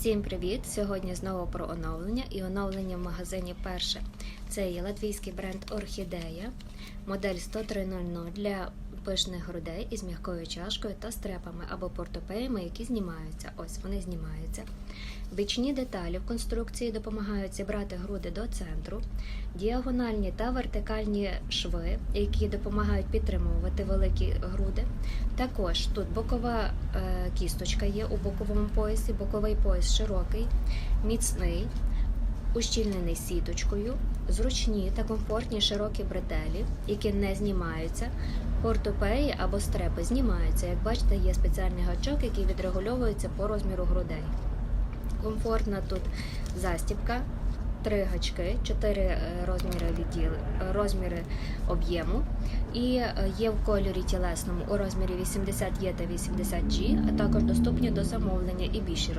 Всім привіт! Сьогодні знову про оновлення і оновлення в магазині перше. Це є латвійський бренд Орхідея, модель 10300 для пишних грудей із м'якою чашкою та стрепами або портопеями, які знімаються. Ось вони знімаються. Бічні деталі в конструкції допомагають зібрати груди до центру, діагональні та вертикальні шви, які допомагають підтримувати великі груди. Також тут бокова е, кісточка є у боковому поясі, боковий пояс широкий, міцний, ущільнений сіточкою, зручні та комфортні широкі бретелі, які не знімаються. Портопеї або стрепи знімаються. Як бачите, є спеціальний гачок, який відрегульовується по розміру грудей. Комфортна тут застібка, три гачки, чотири е, розміри відділ, розміри об'єму. І е, є в кольорі тілесному у розмірі 80 Е та 80 G, а також доступні до замовлення і більші